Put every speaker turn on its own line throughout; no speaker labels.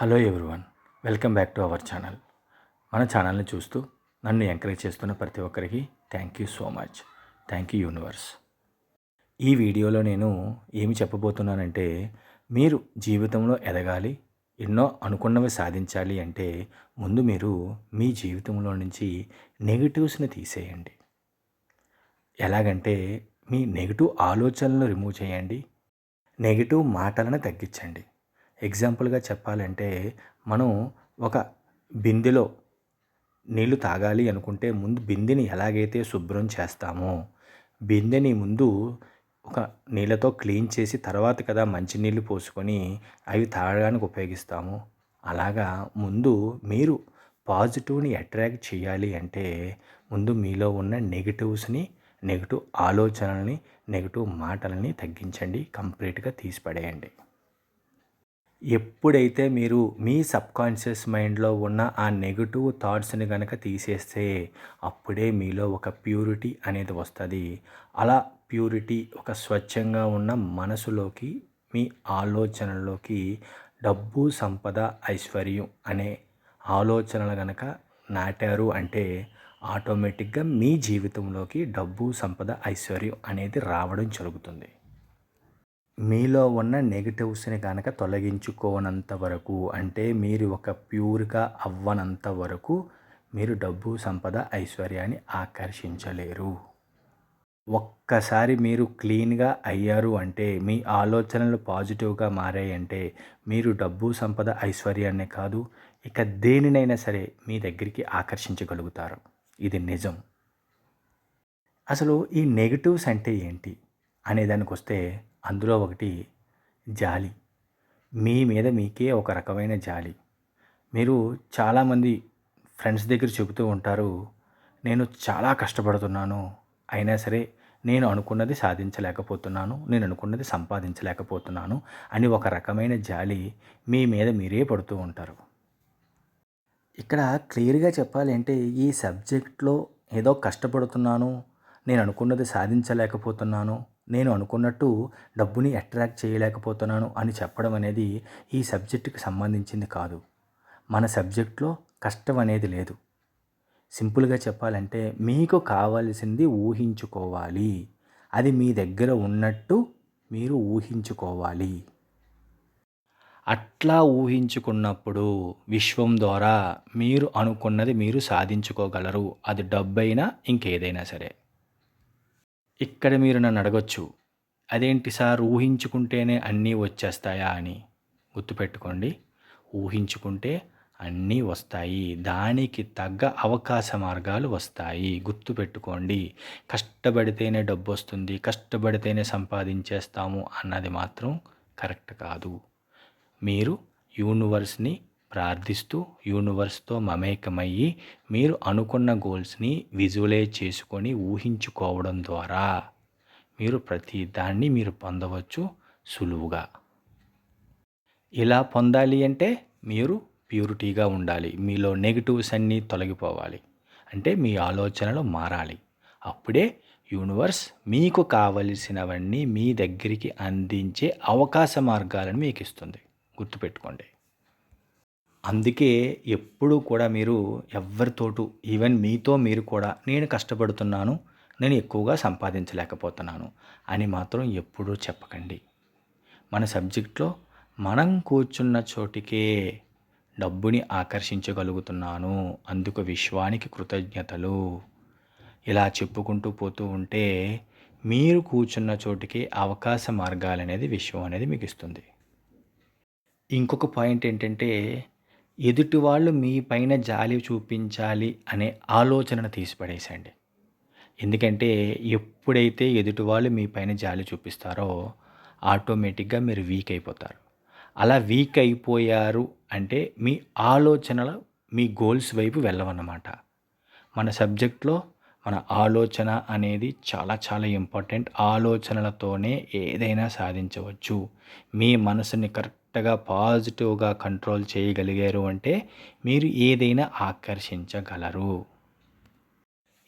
Hello everyone welcome back to our channel. మన ఛానల్ని చూస్తూ నన్ను ఎంకరేజ్ చేస్తున్న ప్రతి ఒక్కరికి thank you so much thank you universe ఈ వీడియోలో నేను ఏమి చెప్పబోతున్నానంటే మీరు జీవితంలో ఎదగాలి ఎన్నో అనుకున్నవి సాధించాలి అంటే ముందు మీరు మీ జీవితంలో నుంచి నెగిటివ్స్ని తీసేయండి. ఎలాగంటే మీ నెగిటివ్ ఆలోచనలను రిమూవ్ చేయండి నెగిటివ్ మాటలను తగ్గించండి. ఎగ్జాంపుల్గా చెప్పాలంటే మనం ఒక బిందెలో నీళ్ళు తాగాలి అనుకుంటే ముందు బిందెని ఎలాగైతే శుభ్రం చేస్తామో బిందెని ముందు ఒక నీళ్ళతో క్లీన్ చేసి తర్వాత కదా మంచినీళ్ళు పోసుకొని అవి తాగడానికి ఉపయోగిస్తాము. అలాగా ముందు మీరు పాజిటివ్ని అట్రాక్ట్ చేయాలి అంటే ముందు మీలో ఉన్న నెగిటివ్స్ని నెగిటివ్ ఆలోచనల్ని నెగిటివ్ మాటలని తగ్గించండి కంప్లీట్గా తీసిపడేయండి. ఎప్పుడైతే మీరు మీ సబ్కాన్షియస్ మైండ్లో ఉన్న ఆ నెగిటివ్ థాట్స్ని కనుక తీసేస్తే అప్పుడే మీలో ఒక ప్యూరిటీ అనేది వస్తుంది. అలా ప్యూరిటీ ఒక స్వచ్ఛంగా ఉన్న మనసులోకి మీ ఆలోచనల్లోకి డబ్బు సంపద ఐశ్వర్యం అనే ఆలోచనలు కనుక నాటారు అంటే ఆటోమేటిక్గా మీ జీవితంలోకి డబ్బు సంపద ఐశ్వర్యం అనేది రావడం జరుగుతుంది. మీలో ఉన్న నెగిటివ్స్ని కనుక తొలగించుకోనంత వరకు అంటే మీరు ఒక ప్యూర్గా అవ్వనంత వరకు మీరు డబ్బు సంపద ఐశ్వర్యాన్ని ఆకర్షించలేరు. ఒక్కసారి మీరు క్లీన్గా అయ్యారు అంటే మీ ఆలోచనలు పాజిటివ్గా మారాయంటే మీరు డబ్బు సంపద ఐశ్వర్యాన్నే కాదు ఇక దేనినైనా సరే మీ దగ్గరికి ఆకర్షించగలుగుతారు. ఇది నిజం. అసలు ఈ నెగిటివ్స్ అంటే ఏంటి? అనే దానికి వస్తే అందులో ఒకటి జాలి. మీ మీద మీకే ఒక రకమైన జాలి. మీరు చాలామంది ఫ్రెండ్స్ దగ్గర చెబుతూ ఉంటారు నేను చాలా కష్టపడుతున్నాను. అయినా సరే నేను అనుకున్నది సాధించలేకపోతున్నాను. నేను అనుకున్నది సంపాదించలేకపోతున్నాను అని ఒక రకమైన జాలి మీ మీద మీరే పడుతూ ఉంటారు. ఇక్కడ క్లియర్గా చెప్పాలంటే ఈ సబ్జెక్ట్లో ఏదో కష్టపడుతున్నాను నేను అనుకున్నది సాధించలేకపోతున్నాను నేను అనుకున్నట్టు డబ్బుని అట్రాక్ట్ చేయలేకపోతున్నాను అని చెప్పడం అనేది ఈ సబ్జెక్టుకి సంబంధించింది కాదు. మన సబ్జెక్ట్లో కష్టం అనేది లేదు. సింపుల్గా చెప్పాలంటే మీకు కావాల్సింది ఊహించుకోవాలి. అది మీ దగ్గర ఉన్నట్టు మీరు ఊహించుకోవాలి. అట్లా ఊహించుకున్నప్పుడు విశ్వం ద్వారా మీరు అనుకున్నది మీరు సాధించుకోగలరు. అది డబ్బైనా ఇంకేదైనా సరే. ఇక్కడ మీరు నన్ను అడగొచ్చు. అదేంటి సార్? ఊహించుకుంటేనే అన్నీ వచ్చేస్తాయా అని. గుర్తుపెట్టుకోండి. ఊహించుకుంటే అన్నీ వస్తాయి. దానికి తగ్గ అవకాశ మార్గాలు వస్తాయి. గుర్తుపెట్టుకోండి. కష్టపడితేనే డబ్బు వస్తుంది. కష్టపడితేనే సంపాదించేస్తాము అన్నది మాత్రం కరెక్ట్ కాదు. మీరు యూనివర్స్ని ప్రార్థిస్తూ యూనివర్స్తో మమేకమయ్యి మీరు అనుకున్న గోల్స్ని విజువలైజ్ చేసుకొని ఊహించుకోవడం ద్వారా మీరు ప్రతి దాన్ని మీరు పొందవచ్చు సులువుగా. ఇలా పొందాలి అంటే మీరు ప్యూరిటీగా ఉండాలి. మీలో నెగిటివ్స్ అన్నీ తొలగిపోవాలి. అంటే మీ ఆలోచనలు మారాలి. అప్పుడే యూనివర్స్ మీకు కావలసినవన్నీ మీ దగ్గరికి అందించే అవకాశ మార్గాలను మీకు ఇస్తుంది గుర్తుపెట్టుకోండి. అందుకే ఎప్పుడూ కూడా మీరు ఎవరితోటూ ఈవెన్ మీతో మీరు కూడా నేను కష్టపడుతున్నాను నేను ఎక్కువగా సంపాదించలేకపోతున్నాను అని మాత్రం ఎప్పుడూ చెప్పకండి. మన సబ్జెక్ట్లో మనం కూర్చున్న చోటికే డబ్బుని ఆకర్షించగలుగుతున్నాను. అందుకు విశ్వానికి కృతజ్ఞతలు. ఇలా చెప్పుకుంటూ పోతూ ఉంటే మీరు కూర్చున్న చోటికి అవకాశ మార్గాలు అనేది విశ్వం అనేది మీకు ఇస్తుంది ఇంకొక పాయింట్ ఏంటంటే ఎదుటి వాళ్ళు మీ పైన జాలి చూపించాలి అనే ఆలోచనను తీసిపడేసండి. ఎందుకంటే ఎప్పుడైతే ఎదుటి వాళ్ళు మీ పైన జాలి చూపిస్తారో ఆటోమేటిక్గా మీరు వీక్ అయిపోతారు. అలా వీక్ అయిపోయారు అంటే మీ ఆలోచనలు మీ గోల్స్ వైపు వెళ్ళవన్నమాట. మన సబ్జెక్ట్లో మన ఆలోచన అనేది చాలా చాలా ఇంపార్టెంట్ ఆలోచనలతోనే ఏదైనా సాధించవచ్చు. మీ మనసుని కరెక్ట్గా పాజిటివ్గా కంట్రోల్ చేయగలిగారు అంటే మీరు ఏదైనా ఆకర్షించగలరు.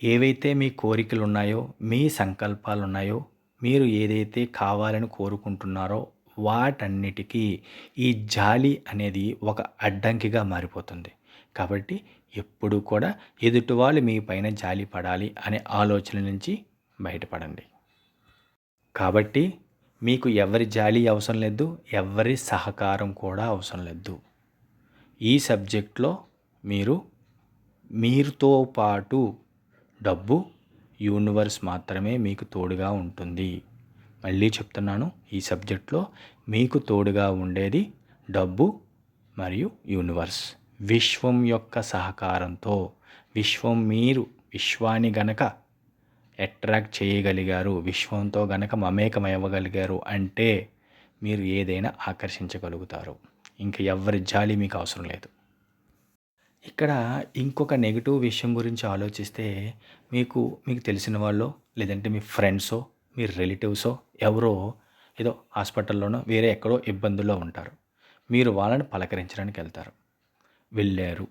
ఏవైతే మీ కోరికలు ఉన్నాయో మీ సంకల్పాలు ఉన్నాయో మీరు ఏదైతే కావాలని కోరుకుంటున్నారో వాటన్నిటికీ ఈ జాలి అనేది ఒక అడ్డంకిగా మారిపోతుంది. కాబట్టి ఎప్పుడు కూడా ఎదుటి వాళ్ళు మీ పైన జాలి పడాలి అనే ఆలోచన నుంచి బయటపడండి. కాబట్టి మీకు ఎవరి జాలి అవసరం లేదు ఎవరి సహకారం కూడా అవసరం లేదు. ఈ సబ్జెక్ట్లో మీరు మీరుతో పాటు డబ్బు యూనివర్స్ మాత్రమే మీకు తోడుగా ఉంటుంది. మళ్ళీ చెప్తున్నాను ఈ సబ్జెక్ట్లో మీకు తోడుగా ఉండేది డబ్బు మరియు యూనివర్స్. విశ్వం యొక్క సహకారంతో విశ్వం మీరు విశ్వాన్ని గనక అట్రాక్ట్ చేయగలిగారు విశ్వంతో గనక మమేకమవ్వగలిగారు అంటే మీరు ఏదైనా ఆకర్షించగలుగుతారు. ఇంకా ఎవరి జాలి మీకు అవసరం లేదు. ఇక్కడ ఇంకొక నెగిటివ్ విషయం గురించి ఆలోచిస్తే మీకు మీకు తెలిసిన వాళ్ళో లేదంటే మీ ఫ్రెండ్సో మీ రిలేటివ్సో ఎవరో ఏదో హాస్పిటల్లోనో వేరే ఎక్కడో ఇబ్బందుల్లో ఉంటారు. మీరు వాళ్ళని పలకరించడానికి వెళ్తారు. వెళ్ళారు.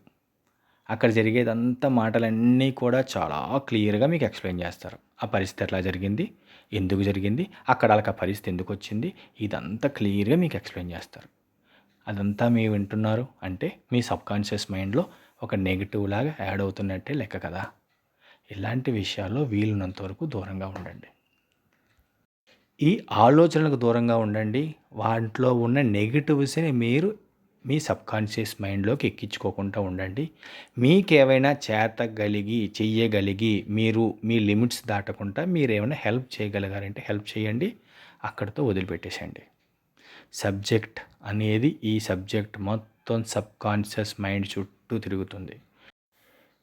అక్కడ జరిగేదంతా మాటలన్నీ కూడా చాలా క్లియర్గా మీకు ఎక్స్ప్లెయిన్ చేస్తారు. ఆ పరిస్థితి ఎట్లా జరిగింది? ఎందుకు జరిగింది? అక్కడ వాళ్ళకి ఆ పరిస్థితి ఎందుకు వచ్చింది? ఇదంతా క్లియర్గా మీకు ఎక్స్ప్లెయిన్ చేస్తారు. అదంతా మీరు వింటున్నారు అంటే మీ సబ్కాన్షియస్ మైండ్లో ఒక నెగిటివ్ లాగా యాడ్ అవుతున్నట్టే లెక్క కదా? ఇలాంటి విషయాల్లో వీలున్నంత వరకు దూరంగా ఉండండి. ఈ ఆలోచనలకు దూరంగా ఉండండి. వాటిలో ఉన్న నెగిటివ్స్ని మీరు మీ సబ్కాన్షియస్ మైండ్లోకి ఎక్కించుకోకుండా ఉండండి. మీకేమైనా చేతగలిగి చెయ్యగలిగి మీరు మీ లిమిట్స్ దాటకుండా మీరు ఏమైనా హెల్ప్ చేయగలిగారంటే హెల్ప్ చేయండి. అక్కడితో వదిలిపెట్టేసేయండి. సబ్జెక్ట్ అనేది ఈ సబ్జెక్ట్ మొత్తం సబ్కాన్షియస్ మైండ్ చుట్టూ తిరుగుతుంది.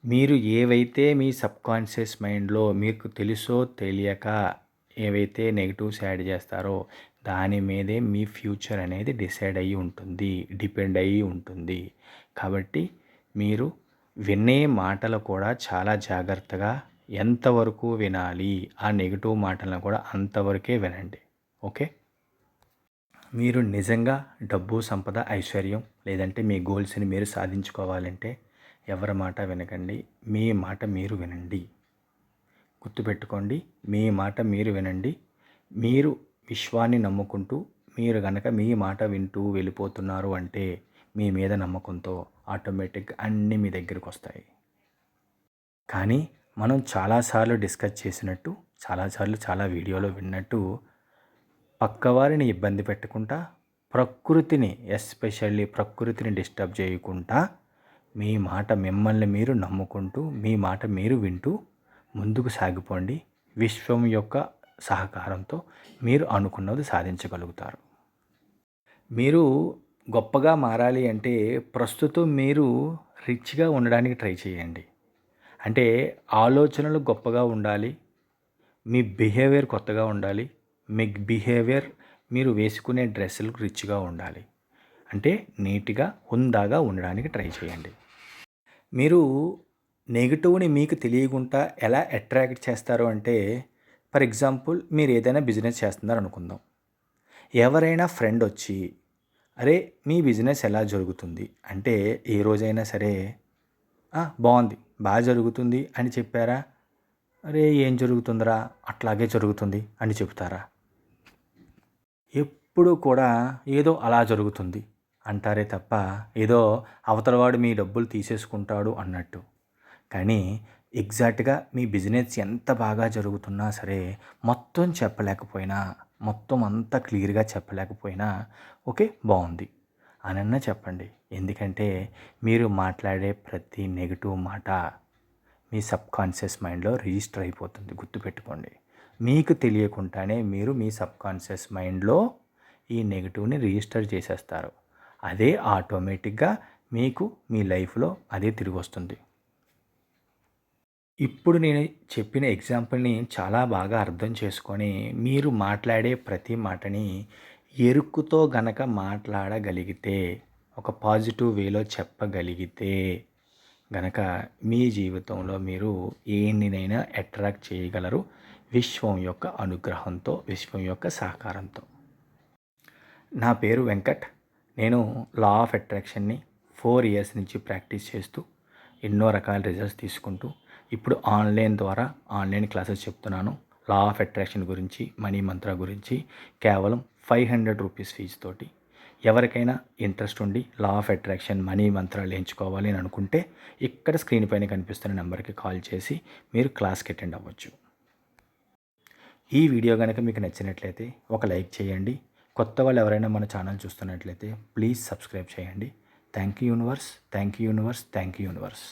మీరు ఏవైతే మీ సబ్కాన్షియస్ మైండ్లో మీకు తెలుసో తెలియక ఏవైతే నెగిటివ్స్ యాడ్ చేస్తారో దాని మీదే మీ ఫ్యూచర్ అనేది డిసైడ్ అయ్యి ఉంటుంది డిపెండ్ అయ్యి ఉంటుంది. కాబట్టి మీరు వినే మాటలు కూడా చాలా జాగ్రత్తగా ఎంతవరకు వినాలి ఆ నెగిటివ్ మాటలను కూడా అంతవరకే వినండి. ఓకే? మీరు నిజంగా డబ్బు సంపద ఐశ్వర్యం లేదంటే మీ గోల్స్ని మీరు సాధించుకోవాలంటే ఎవరి మాట వినకండి మీ మాట మీరు వినండి. గుర్తుపెట్టుకోండి మీ మాట మీరు వినండి. మీరు విశ్వాన్ని నమ్ముకుంటూ మీరు గనక మీ మాట వింటూ వెళ్ళిపోతున్నారు అంటే మీ మీద నమ్మకంతో ఆటోమేటిక్ అన్నీ మీ దగ్గరికి వస్తాయి. కానీ మనం చాలాసార్లు డిస్కస్ చేసినట్టు చాలాసార్లు చాలా వీడియోలో విన్నట్టు పక్కవారిని ఇబ్బంది పెట్టకుండా ప్రకృతిని ఎస్పెషల్లీ ప్రకృతిని డిస్టర్బ్ చేయకుండా మీ మాట మిమ్మల్ని మీరు నమ్ముకుంటూ మీ మాట మీరు వింటూ ముందుకు సాగిపోండి. విశ్వం యొక్క సహకారంతో మీరు అనుకున్నది సాధించగలుగుతారు. మీరు గొప్పగా మారాలి అంటే ప్రస్తుతం మీరు రిచ్గా ఉండడానికి ట్రై చేయండి. అంటే ఆలోచనలు గొప్పగా ఉండాలి మీ బిహేవియర్ కొత్తగా ఉండాలి మీ బిహేవియర్ మీరు వేసుకునే డ్రెస్సులు రిచ్గా ఉండాలి. అంటే నీట్గా హుందాగా ఉండడానికి ట్రై చేయండి. మీరు నెగిటివ్ని మీకు తెలియకుండా ఎలా అట్రాక్ట్ చేస్తారు అంటే ఫర్ ఎగ్జాంపుల్ మీరు ఏదైనా బిజినెస్ చేస్తున్నారు అనుకుందాం. ఎవరైనా ఫ్రెండ్ వచ్చి అరే మీ బిజినెస్ ఎలా జరుగుతుంది? అంటే ఏ రోజైనా సరే బాగుంది బాగా జరుగుతుంది అని చెప్పారా? అరే ఏం జరుగుతుందిరా? అట్లాగే జరుగుతుంది అని చెప్తారా ఎప్పుడు కూడా ఏదో అలా జరుగుతుంది అంటారే తప్ప ఏదో అవతలవాడు మీ డబ్బులు తీసేసుకుంటాడు అన్నట్టు. కానీ ఎగ్జాక్ట్గా మీ బిజినెస్ ఎంత బాగా జరుగుతున్నా సరే మొత్తం చెప్పలేకపోయినా మొత్తం అంతా క్లియర్గా చెప్పలేకపోయినా ఓకే బాగుంది అనన్నా చెప్పండి. ఎందుకంటే మీరు మాట్లాడే ప్రతి నెగిటివ్ మాట మీ సబ్కాన్షియస్ మైండ్లో రిజిస్టర్ అయిపోతుంది. గుర్తుపెట్టుకోండి. మీకు తెలియకుండానే మీరు మీ సబ్కాన్షియస్ మైండ్లో ఈ నెగిటివ్ని రిజిస్టర్ చేసేస్తారు. అదే ఆటోమేటిక్గా మీకు మీ లైఫ్లో అదే తిరిగి వస్తుంది ఇప్పుడు నేను చెప్పిన ఎగ్జాంపుల్ని చాలా బాగా అర్థం చేసుకొని మీరు మాట్లాడే ప్రతి మాటని ఎరుకుతో గనక మాట్లాడగలిగితే ఒక పాజిటివ్ వేలో చెప్పగలిగితే గనక మీ జీవితంలో మీరు ఏనినైనా అట్రాక్ట్ చేయగలరు? విశ్వం యొక్క అనుగ్రహంతో విశ్వం యొక్క సహకారంతో. నా పేరు వెంకట్. నేను లా ఆఫ్ అట్రాక్షన్ని ఫోర్ ఇయర్స్ నుంచి ప్రాక్టీస్ చేస్తూ ఎన్నో రకాల రిజల్ట్స్ తీసుకుంటూ ఇప్పుడు ఆన్లైన్ ద్వారా ఆన్లైన్ క్లాసెస్ చెప్తున్నాను. లా ఆఫ్ అట్రాక్షన్ గురించి మనీ మంత్ర గురించి కేవలం ఫైవ్ హండ్రెడ్ రూపీస్ ఫీజు తోటి. ఎవరికైనా ఇంట్రెస్ట్ ఉండి లా ఆఫ్ అట్రాక్షన్ మనీ మంత్రాలు ఎంచుకోవాలి అని అనుకుంటే ఇక్కడ స్క్రీన్ పైన కనిపిస్తున్న నెంబర్కి కాల్ చేసి మీరు క్లాస్కి అటెండ్ అవ్వచ్చు. ఈ వీడియో కనుక మీకు నచ్చినట్లయితే ఒక లైక్ చేయండి. కొత్త వాళ్ళు ఎవరైనా మన ఛానల్ చూస్తున్నట్లయితే ప్లీజ్ సబ్స్క్రైబ్ చేయండి. Thank you universe thank you universe thank you universe.